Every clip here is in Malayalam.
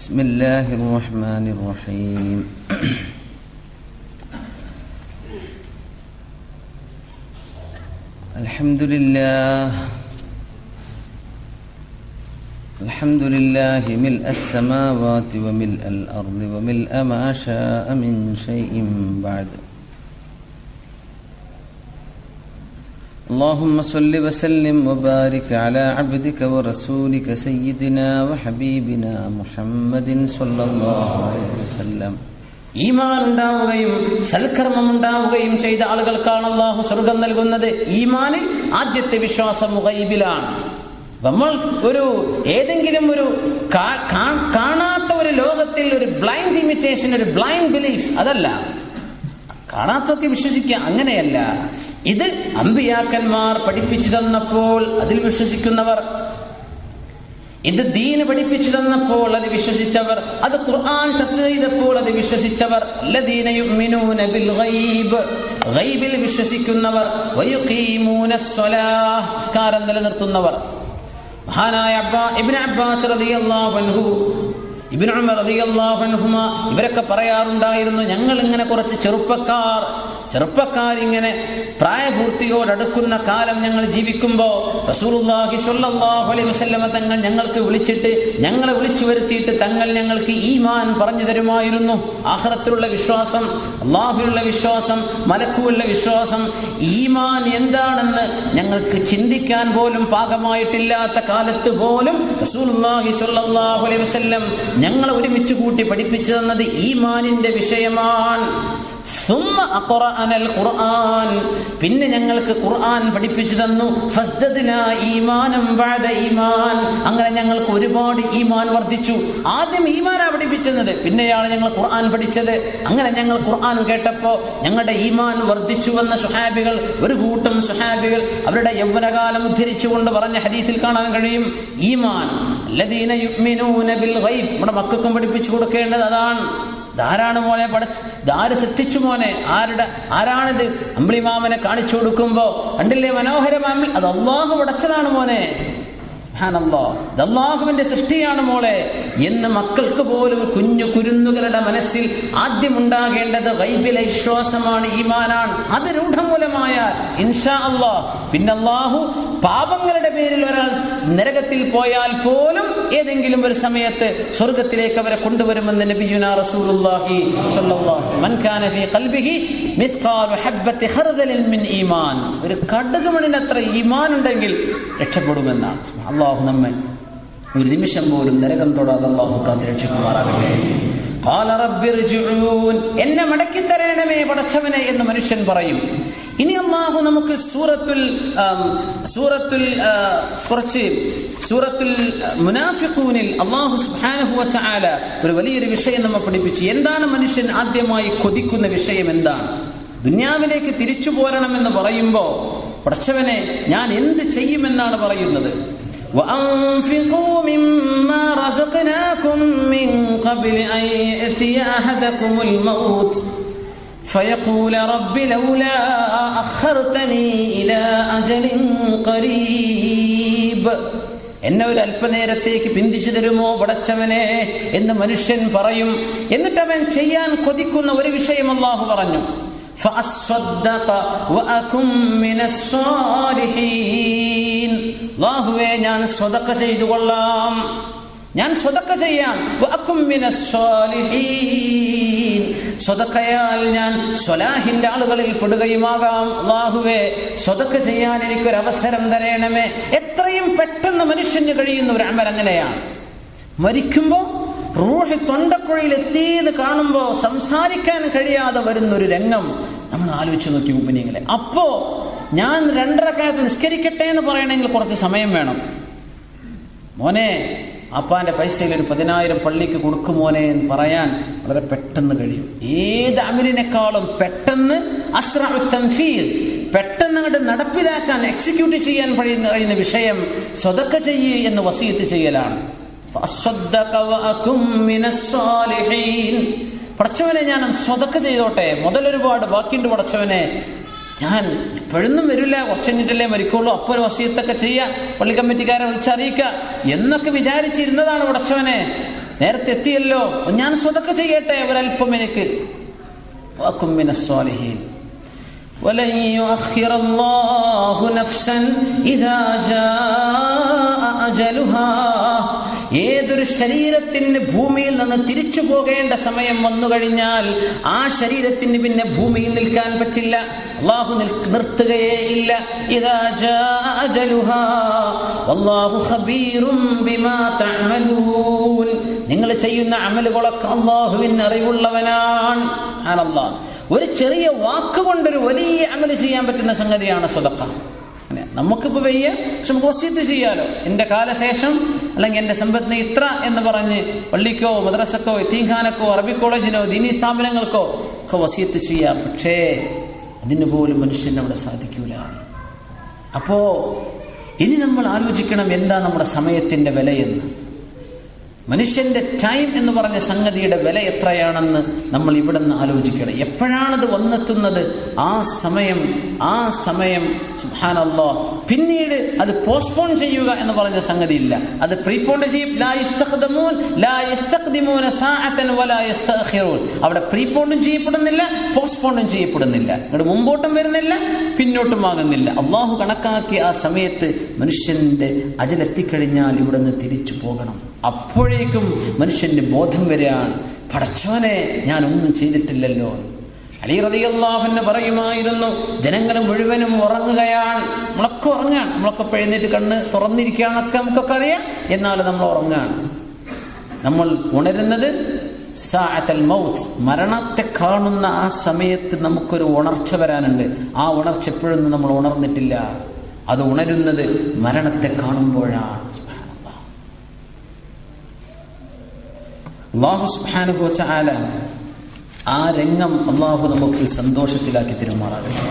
بسم الله الرحمن الرحيم. الحمد لله. الحمد لله ملء السماوات وملء الأرض وملء ما شاء من شيء بعد. اللهم صل وسلم وبارك على عبدك ورسولك سيدنا وحبيبنا محمد صلى الله عليه وسلم ഈമാൻ ഉണ്ടാവുകയും സൽക്കർമ്മം ഉണ്ടാവുകയും ചെയ്ത ആളുകൾക്കാണ് അള്ളാഹു സ്വർഗം നൽകുന്നത് ഈമാനിൽ ആദ്യത്തെ വിശ്വാസം മുഖൈബിലാണ് നമ്മൾ ഒരു ഏതെങ്കിലും ഒരു കാ- കാ- കാണാത്ത ഒരു ലോകത്തിൽ ഒരു ബ്ലൈൻഡ് ഇമിറ്റേഷൻ ഒരു ബ്ലൈൻഡ് ബിലീഫ് അതല്ല കാണാത്തൊക്കെ വിശ്വസിക്കുക അങ്ങനെയല്ല ഇത് അമ്പിയാക്കന്മാർ പഠിപ്പിച്ചു തന്നപ്പോൾ അതിൽ വിശ്വസിക്കുന്നവർ. ഇത് ദീന് പഠിപ്പിച്ചു തന്നപ്പോൾ അത് വിശ്വസിച്ചവർ. അത് ഖുർആൻ ചർച്ച ചെയ്തപ്പോൾ അത് വിശ്വസിച്ചവർ. ഗൈബിൽ വിശ്വസിക്കുന്നവർ. നിസ്കാരം നിലനിർത്തുന്നവർ. മഹാനായ അബ്ബാസ് ഉമർ ഇവരൊക്കെ പറയാറുണ്ടായിരുന്നു ഞങ്ങൾ ഇങ്ങനെ കുറച്ച് ചെറുപ്പക്കാർ ചെറുപ്പക്കാരിങ്ങനെ പ്രായപൂർത്തിയോടടുക്കുന്ന കാലം ഞങ്ങൾ ജീവിക്കുമ്പോൾ സ്വല്ലല്ലാഹു അലൈഹി തങ്ങൾ ഞങ്ങൾക്ക് വിളിച്ചിട്ട് ഞങ്ങളെ വിളിച്ചു വരുത്തിയിട്ട് തങ്ങൾ ഞങ്ങൾക്ക് ഈമാൻ പറഞ്ഞു തരുമായിരുന്നു. ആഹ്റത്തിലുള്ള വിശ്വാസം അള്ളാഹുലുള്ള വിശ്വാസം മലക്കുള്ള വിശ്വാസം ഈമാൻ എന്താണെന്ന് ഞങ്ങൾക്ക് ചിന്തിക്കാൻ പോലും പാകമായിട്ടില്ലാത്ത കാലത്ത് പോലും സ്വല്ലല്ലാഹു അലൈഹി വസല്ലം ഞങ്ങളെ ഒരുമിച്ച് കൂട്ടി പഠിപ്പിച്ചു തന്നത് ഈമാനിന്റെ വിഷയമാണ്. ഖുർആൻ. പിന്നെ ഞങ്ങൾക്ക് ഖുർആൻ പഠിപ്പിച്ചു തന്നു. ഈമാനം അങ്ങനെ ഞങ്ങൾക്ക് ഒരുപാട് ഈമാൻ വർദ്ധിച്ചു. ആദ്യം ഈമാനാ പഠിപ്പിച്ചത്. പിന്നെയാണ് ഞങ്ങൾ ഖുർആൻ പഠിച്ചത്. അങ്ങനെ ഞങ്ങൾ ഖുർആൻ കേട്ടപ്പോൾ ഞങ്ങളുടെ ഈമാൻ വർദ്ധിച്ചു വന്ന സുഹാബികൾ ഒരു കൂട്ടം സുഹാബികൾ അവരുടെ യൗവനകാലം ഉദ്ധരിച്ചുകൊണ്ട് പറഞ്ഞ ഹദീസിൽ കാണാൻ കഴിയും. ഈമാൻ. നമ്മുടെ മക്കൾക്കും പഠിപ്പിച്ചു കൊടുക്കേണ്ടത് അതാണ്. ധാരാണ് മോനെ പടച്ച് ഇതാര് സൃഷ്ടിച്ചു മോനെ? ആരുടെ ആരാണിത്? അമ്പിളിമാമനെ കാണിച്ചു കൊടുക്കുമ്പോ കണ്ടില്ലേ മനോഹരമാമി? അത് അള്ളാഹു പടച്ചതാണ് മോനെ. സുബ്ഹാനല്ലാ. ഇത് അള്ളാഹുവിന്റെ സൃഷ്ടിയാണ് മോളെ. എന്ന് മക്കൾക്ക് പോലും കുഞ്ഞു കുരുന്നുകളുടെ മനസ്സിൽ ആദ്യം ഉണ്ടാകേണ്ടത് ഗൈബിലെ വിശ്വാസമാണ് ഈമാനാണ്. അത് രൂഢമൂലമായാൽ ഇൻഷാ അള്ളാ പിന്നെ അള്ളാഹു പാപങ്ങളുടെ പേരിൽ ഒരാൾ നരകത്തിൽ പോയാൽ പോലും ഏതെങ്കിലും ഒരു സമയത്ത് സ്വർഗത്തിലേക്ക് അവരെ കൊണ്ടുവരുമെന്ന് നബിയുന റസൂലുള്ളാഹി സ്വല്ലല്ലാഹു മൻ കാന ഫീ ഖൽബിഹി മിത്ഖാലു ഹബ്ബത്തി ഖർദലിൻ മിൻ ഈമാൻ. ഒരു കടുകുമണിനത്ര ഈമാൻ ഉണ്ടെങ്കിൽ രക്ഷപ്പെടുമെന്നാണ്. അള്ളാഹു നമ്മെ ഒരു നിമിഷം പോലും നരകം തൊടാതെ അള്ളാഹു കാത്ത് രക്ഷിക്കുമാറാകട്ടെ. എന്നെ മടക്കി തരണമേ പടച്ചവനെ എന്ന് മനുഷ്യൻ പറയും. ഇനി അള്ളാഹു നമുക്ക് സൂറത്തുൽ സൂറത്തുൽ കുറച്ച് സൂറത്തുൽ മുനാഫിഖൂനിൽ അള്ളാഹു സുബ്ഹാനഹു ചാല ഒരു വലിയൊരു വിഷയം നമ്മൾ പഠിപ്പിച്ചു. എന്താണ് മനുഷ്യൻ ആദ്യമായി കൊതിക്കുന്ന വിഷയം എന്താണ്? ദുന്യാവിലേക്ക് തിരിച്ചു പോരണമെന്ന് പറയുമ്പോൾ പടച്ചവനെ ഞാൻ എന്ത് ചെയ്യുമെന്നാണ് പറയുന്നത്? وأنفقوا مما رزقناكم من قبل أن يأتي أحدكم الموت فيقول رب لولا أخرتني إلى أجل قريب എന്നെ ഒരു അല്പനേരത്തേക്ക് പിന്തിച്ചു തരുമോ പടച്ചവനെ എന്ന് മനുഷ്യൻ പറയും എന്നിട്ട് അവൻ ചെയ്യാൻ കൊതിക്കുന്ന ഒരു വിഷയം അള്ളാഹു പറഞ്ഞു فأصدق وأكن من الصالحين അള്ളാഹുവേ ഞാൻ സ്വതക്ക ചെയ്തു കൊള്ളാം. ഞാൻ സ്വതക്ക ചെയ്യാം. സ്വതക്കയാൽ ഞാൻ സ്വലാഹിന്റെ ആളുകളിൽ പെടുകയുമാകാം. അള്ളാഹുവേ സ്വതക്ക ചെയ്യാൻ എനിക്കൊരു അവസരം തരയണമേ എത്രയും പെട്ടെന്ന് മനുഷ്യന് കഴിയുന്ന ഒരു അമൽ അങ്ങനെയാണ്. മരിക്കുമ്പോൾ റൂഹി തൊണ്ടക്കുഴയിൽ എത്തിയത് കാണുമ്പോൾ സംസാരിക്കാൻ കഴിയാതെ വരുന്ന ഒരു രംഗം നമ്മൾ ആലോചിച്ച് നോക്കി മുമ്പിനിങ്ങളെ അപ്പോ ഞാൻ രണ്ടരക്കാലത്ത് നിസ്കരിക്കട്ടെ എന്ന് പറയണമെങ്കിൽ കുറച്ച് സമയം വേണം. മോനെ അപ്പാന്റെ പൈസയിൽ ഒരു പതിനായിരം പള്ളിക്ക് കൊടുക്കും മോനെ എന്ന് പറയാൻ വളരെ പെട്ടെന്ന് കഴിയും. ഏത് അമിലിനേക്കാളും പെട്ടെന്ന് തൻഫീദ് പെട്ടെന്ന് അങ്ങോട്ട് നടപ്പിലാക്കാൻ എക്സിക്യൂട്ട് ചെയ്യാൻ കഴിയുന്ന കഴിയുന്ന വിഷയം സ്വതക്ക ചെയ്യ് എന്ന് വസീത്ത് ചെയ്യലാണ്. പടച്ചവനെ ഞാൻ സ്വതക്ക ചെയ്തോട്ടെ. മുതലൊരുപാട് ബാക്കിയുണ്ട് പടച്ചവനെ. ഞാൻ ഇപ്പോഴൊന്നും വരില്ല കുറച്ച് കഴിഞ്ഞിട്ടല്ലേ മരിക്കുള്ളൂ അപ്പോൾ ഒരു വസീത്തൊക്കെ ചെയ്യുക പള്ളി കമ്മിറ്റിക്കാരെ വിളിച്ചറിയിക്കുക എന്നൊക്കെ വിചാരിച്ചിരുന്നതാണ് പടച്ചവനെ നേരത്തെ എത്തിയല്ലോ ഞാൻ സ്വതക്ക ചെയ്യട്ടെ ഒരല്പം എനിക്ക് وأكن من الصالحين ولن يؤخر الله نفسا إذا جاء أجلها ഏതൊരു ശരീരത്തിന് ഭൂമിയിൽ നിന്ന് തിരിച്ചു പോകേണ്ട സമയം വന്നു കഴിഞ്ഞാൽ ആ ശരീരത്തിന് പിന്നെ ഭൂമിയിൽ നിൽക്കാൻ പറ്റില്ല. അള്ളാഹു നിർത്തുകയേ ഇല്ല. നിങ്ങൾ ചെയ്യുന്ന അമലുകളൊക്കെ അള്ളാഹുവിന് അറിവുള്ളവനാണ്. ഒരു ചെറിയ വാക്കുകൊണ്ടൊരു വലിയ അമൽ ചെയ്യാൻ പറ്റുന്ന സംഗതിയാണ് സ്വതക്ക നമുക്കിപ്പോൾ വയ്യ പക്ഷെ നമുക്ക് വസീത്ത് ചെയ്യാലോ? എന്റെ കാലശേഷം അല്ലെങ്കിൽ എന്റെ സമ്പത്തിന് ഇത്ര എന്ന് പറഞ്ഞ് പള്ളിക്കോ മദ്രസക്കോ എത്തീഖാനക്കോ അറബി കോളേജിനോ ദീനീ സ്ഥാപനങ്ങൾക്കോ ഒക്കെ വസീത്ത് ചെയ്യാം. പക്ഷേ അതിന് പോലും മനുഷ്യന് അവിടെ സാധിക്കൂല. അപ്പോ ഇനി നമ്മൾ ആലോചിക്കണം എന്താ നമ്മുടെ സമയത്തിന്റെ വിലയെന്ന്. മനുഷ്യന്റെ ടൈം എന്ന് പറഞ്ഞ സംഗതിയുടെ വില എത്രയാണെന്ന് നമ്മൾ ഇവിടെ നിന്ന് ആലോചിക്കണം. എപ്പോഴാണത് വന്നെത്തുന്നത്? ആ സമയം ആ സമയം. സുഹാനല്ലോ പിന്നീട് അത് പോസ്റ്റ്പോൺ ചെയ്യുക എന്ന് പറഞ്ഞ സംഗതി ഇല്ല അത് പ്രീപോണ്ട് ചെയ്യും. അവിടെ പ്രീപോണ്ടും ചെയ്യപ്പെടുന്നില്ല പോസ്റ്റ്പോണ്ടും ചെയ്യപ്പെടുന്നില്ല. ഇവിടെ മുമ്പോട്ടും വരുന്നില്ല പിന്നോട്ടും ആകുന്നില്ല. അള്ളാഹു കണക്കാക്കിയ ആ സമയത്ത് മനുഷ്യന്റെ അജലെത്തിക്കഴിഞ്ഞാൽ ഇവിടെ നിന്ന് തിരിച്ചു പോകണം. അപ്പോഴേക്കും മനുഷ്യന്റെ ബോധം വരികയാണ്. പടച്ചവനെ ഞാനൊന്നും ചെയ്തിട്ടില്ലല്ലോ. അലി റതിയല്ലാഹുന്ന് പറയുമായിരുന്നു ജനങ്ങൾ മുഴുവനും ഉറങ്ങുകയാണ്. നമ്മളൊക്കെ ഉറങ്ങുകയാണ്. നമ്മളൊക്കെ എഴുന്നേറ്റ് കണ്ണ് തുറന്നിരിക്കുകയാണൊക്കെ നമുക്കൊക്കെ അറിയാം. എന്നാലും നമ്മൾ ഉറങ്ങുകയാണ്. നമ്മൾ ഉണരുന്നത് മൗത്ത് മരണത്തെ കാണുന്ന ആ സമയത്ത് നമുക്കൊരു ഉണർച്ച വരാനുണ്ട്. ആ ഉണർച്ച എപ്പോഴൊന്നും നമ്മൾ ഉണർന്നിട്ടില്ല. അത് ഉണരുന്നത് മരണത്തെ കാണുമ്പോഴാണ്. അള്ളാഹു സുബ്ഹാനഹു വതആല ആ രംഗം അള്ളാഹു നമുക്ക് സന്തോഷത്തിലാക്കി തിരുമാറാകട്ടെ.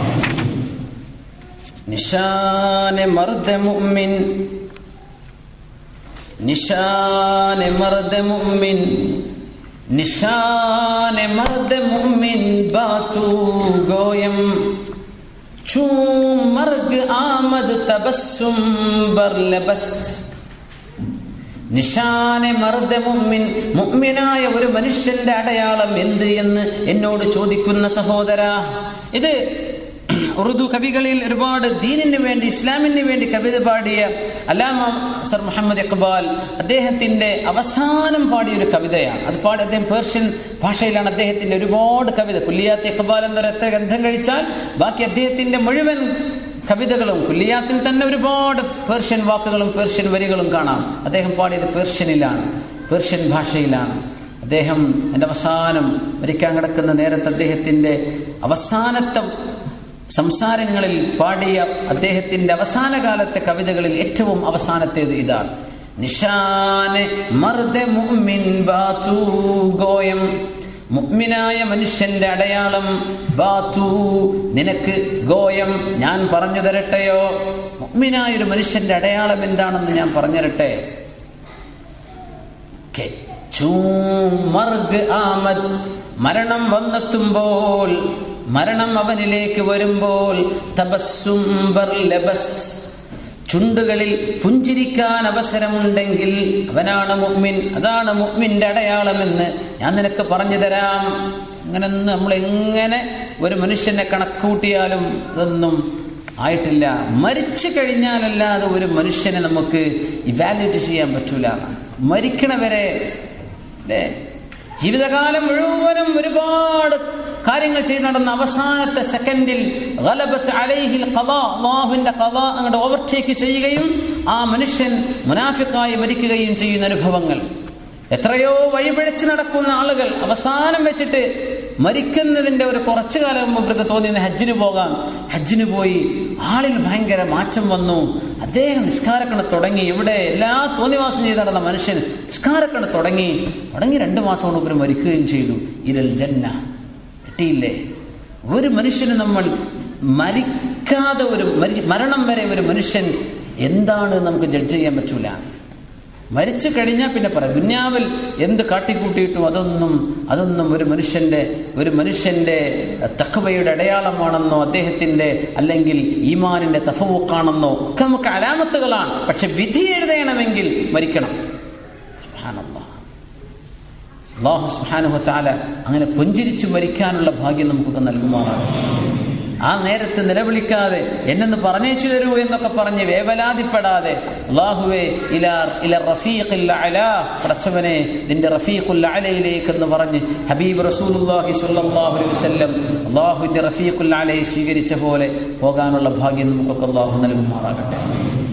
നിശാനെ മർദ മുഅ്മിൻ നിശാനെ മർദ മുഅ്മിൻ നിശാനെ മർദ മുഅ്മിൻ ബാതു ഗോയം. ചൂ മർഗ് ആമദ് തബസ്സും ബർ ലബസ്ത്. നിഷാനെ മർദ്ദ മുമ്മിൻ മുമ്മിനായ ഒരു മനുഷ്യന്റെ അടയാളം എന്ത് എന്ന് എന്നോട് ചോദിക്കുന്ന സഹോദര ഇത് ഉറുദു കവികളിൽ ഒരുപാട് ദീനിന് വേണ്ടി ഇസ്ലാമിന് വേണ്ടി കവിത പാടിയ അലാമ സർ മുഹമ്മദ് ഇഖ്ബാൽ അദ്ദേഹത്തിന്റെ അവസാനം പാടിയ ഒരു കവിതയാണ്. അത് പാടി അദ്ദേഹം പേർഷ്യൻ ഭാഷയിലാണ് അദ്ദേഹത്തിന്റെ ഒരുപാട് കവിത. കുല്ലിയാത്ത് ഇഖ്ബാൽ എന്നൊരു എത്ര ഗ്രന്ഥം കഴിച്ചാൽ ബാക്കി അദ്ദേഹത്തിന്റെ മുഴുവൻ കവിതകളും കുല്ലിയാത്തിൽ തന്നെ ഒരുപാട് പേർഷ്യൻ വാക്കുകളും പേർഷ്യൻ വരികളും കാണാം. അദ്ദേഹം പാടിയത് പേർഷ്യനിലാണ് പേർഷ്യൻ ഭാഷയിലാണ്. അദ്ദേഹം എന്റെ അവസാനം മരിക്കാൻ കിടക്കുന്ന നേരത്തെ അദ്ദേഹത്തിന്റെ അവസാനത്തെ സംസാരങ്ങളിൽ പാടിയ അദ്ദേഹത്തിന്റെ അവസാന കാലത്തെ കവിതകളിൽ ഏറ്റവും അവസാനത്തേത് ഇതാണ്. നിഷാനെ മർദ്ദ മുഅ്മിൻ ബാതു ഗോയം മുഗ്മിനായ മനുഷ്യന്റെ അടയാളം ബാത്തു നിനക്ക് ഗോയം ഞാൻ പറഞ്ഞു തരട്ടെയോ? മുക്മിനായ ഒരു മനുഷ്യന്റെ അടയാളം എന്താണെന്ന് ഞാൻ പറഞ്ഞു തരട്ടെ? മരണം വന്നെത്തുമ്പോൾ മരണം അവനിലേക്ക് വരുമ്പോൾ ലബസ് ചുണ്ടുകളിൽ പുഞ്ചിരിക്കാൻ അവസരമുണ്ടെങ്കിൽ അവനാണ് മുഅ്മിൻ അതാണ് മുഹ്മിന്റെ അടയാളമെന്ന് ഞാൻ നിനക്ക് പറഞ്ഞു തരാം. അങ്ങനെ നമ്മൾ എങ്ങനെ ഒരു മനുഷ്യനെ കണക്കൂട്ടിയാലും ഇതൊന്നും ആയിട്ടില്ല. മരിച്ചു കഴിഞ്ഞാലല്ലാതെ ഒരു മനുഷ്യനെ നമുക്ക് ഇവാലുവേറ്റ് ചെയ്യാൻ പറ്റൂല. മരിക്കണവരെ ജീവിതകാലം മുഴുവനും ഒരുപാട് കാര്യങ്ങൾ ചെയ്ത് നടന്ന അവസാനത്തെ സെക്കൻഡിൽ അങ്ങോട്ട് ഓവർടേക്ക് ചെയ്യുകയും ആ മനുഷ്യൻ മുനാഫിക്കായി മരിക്കുകയും ചെയ്യുന്ന അനുഭവങ്ങൾ. എത്രയോ വഴിപിഴച്ച് നടക്കുന്ന ആളുകൾ അവസാനം വെച്ചിട്ട് മരിക്കുന്നതിന്റെ ഒരു കുറച്ചു കാലം മുമ്പ് ഇവർക്ക് തോന്നിയത് ഹജ്ജിന് പോകാം ഹജ്ജിന് പോയി ആളിൽ ഭയങ്കര മാറ്റം വന്നു. അദ്ദേഹം നിസ്കാരക്കണ തുടങ്ങി. ഇവിടെ എല്ലാ തോന്നിവാസം ചെയ്ത് നടന്ന മനുഷ്യൻ നിസ്കാരക്കണ തുടങ്ങി. തുടങ്ങി രണ്ടു മാസം കൊണ്ട് ഇവർ മരിക്കുകയും ചെയ്തു. ഇരൽ ജന്ന. കിട്ടിയില്ലേ ഒരു മനുഷ്യന് നമ്മൾ മരിക്കാതെ ഒരു മരണം വരെ ഒരു മനുഷ്യൻ എന്താണ് നമുക്ക് ജഡ്ജ് ചെയ്യാൻ പറ്റൂല. മരിച്ചു കഴിഞ്ഞാൽ പിന്നെ പറയാം. ദുന്യാവിൽ എന്ത് കാട്ടിക്കൂട്ടിയിട്ടും അതൊന്നും അതൊന്നും ഒരു മനുഷ്യന്റെ ഒരു മനുഷ്യന്റെ തക്കവയുടെ അടയാളമാണെന്നോ അദ്ദേഹത്തിന്റെ അല്ലെങ്കിൽ ഈമാനിന്റെ തഫവുക്കാണെന്നോ ഒക്കെ നമുക്ക് അലാമത്തുകളാണ്. പക്ഷെ വിധി എഴുതണമെങ്കിൽ മരിക്കണം. സുബ്ഹാനല്ലാഹ്. അള്ളാഹു സുബ്ഹാനഹു ചാല അങ്ങനെ പുഞ്ചിരിച്ചു മരിക്കാനുള്ള ഭാഗ്യം നമുക്കൊക്കെ നൽകുമാറാകട്ടെ ആ നേരത്ത് നിലവിളിക്കാതെ എന്നൊന്ന് പറഞ്ഞേച്ചു തരൂ എന്നൊക്കെ പറഞ്ഞ് വേവലാതിപ്പെടാതെ അള്ളാഹുവേ ഇലാർ ഇല റഫീഖിൽ അലാ പ്രച്ചവനെ നിന്റെ റഫീഖുൽ അലയിലേക്ക് എന്ന് പറഞ്ഞ് ഹബീബ് റസൂലുള്ളാഹി സ്വല്ലല്ലാഹു അലൈഹി വസല്ലം അള്ളാഹുവിന്റെ റഫീഖുൽ അലയെ സ്വീകരിച്ച പോലെ പോകാനുള്ള ഭാഗ്യം നമുക്കൊക്കെ അള്ളാഹു നൽകുമാറാകട്ടെ.